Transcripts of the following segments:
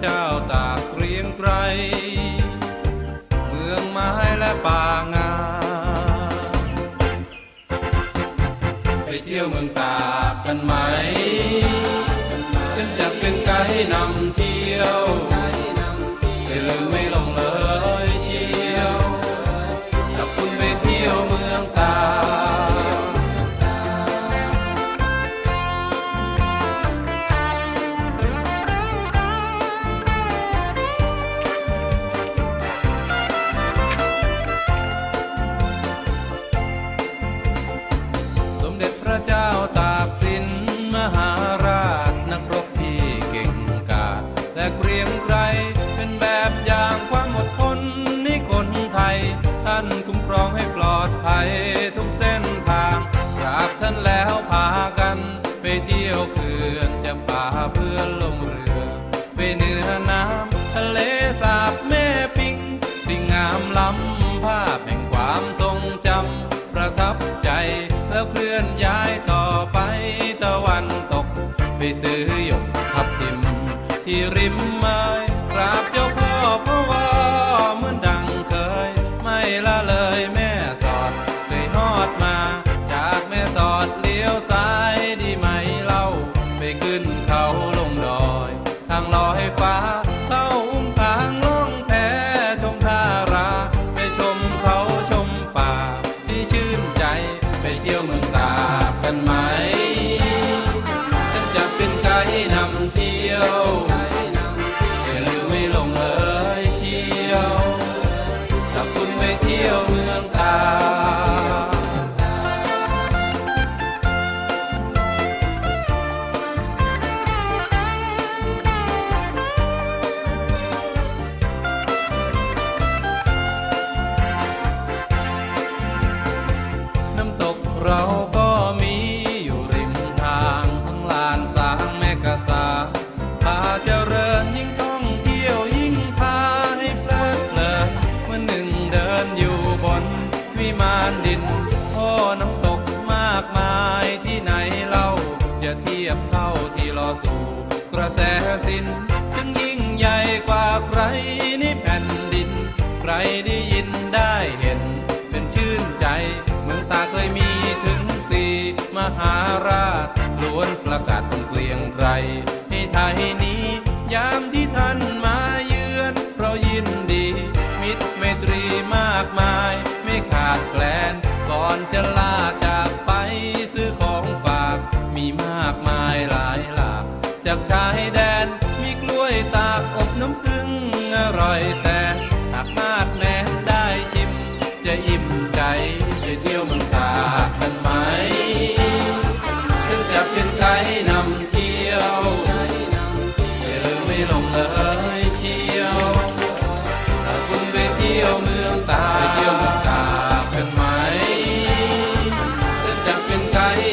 เจ้าตากเกรียงไกร เมืองไม้และป่างา ไปเที่ยวเมืองตากกันไหม ฉันจะเป็นไกด์นำที่ ระเจ้าตากสินมหาราชนักรบที่เก่งกาจและเกรียงไกรเป็นแบบอย่างความอดทนนี่คนไทย ท่านคุ้มครองให้ปลอดภัยทุกเส้นทางกราบท่านแล้วพากันไปเที่ยวเขื่อนจะป่าเพื่อลงเรือ ไปเหนือน้ำทะเลสาบแม่ปิง สิ่งงามล้ำภาพแห่งความทรงจำ ประทับใจ แล้วเคลื่อนย้ายต่อไปตะวันตก ไปซื้อหยกทับทิมที่ริมมา จ วิมานดินโอ้น้ำตกมากมายที่ไหนเล่าจะเทียบเท่าที่รอสู่กระแสสินจึงยิ่งใหญ่กว่าใครนี่แผ่นดิน ใครได้ยินได้เห็น เป็นชื่นใจ เมืองตาเคยมีถึงสี่มหาราชล้วนประกาศคนเกลียงไกรให้ไทยนี้ ยามที่ท่านมาเยือน เรายินดี มิตรไมตรีมา อนจะลาจากไปซื้อของฝากมีมากมายหลายหลากจากชายแดนมีกล้วยตากอบน้ำผึ้งอร่อยแสนหากมาดแม้ได้ชิม จะอิ่มใจไปเที่ยวเมืองตากกันมา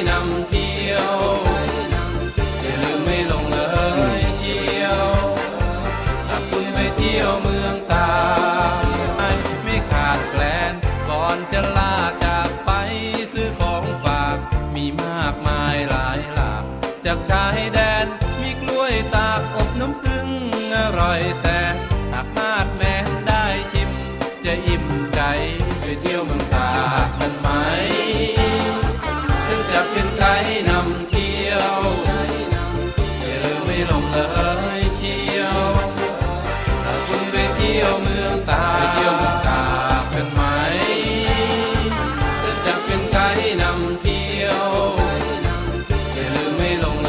นไกด์นำเที่ยวอย่าลืมไม่ลงเลยเชียวถ้าคุณไปเที่ยวเมืองตากไม่ขาดแคลนก่อนจะลาจากไปซื้อของฝากมีมากมายหลายหลากจากชายแดนมีกล้วยตากอบน้ำผึ้งอร่อยแส ที่ยวเมืองตากไปเที่ยวเมืองตากกันไหมฉันจะเป็นไกด์นำเที่ยวอย่าลืมไม่ลง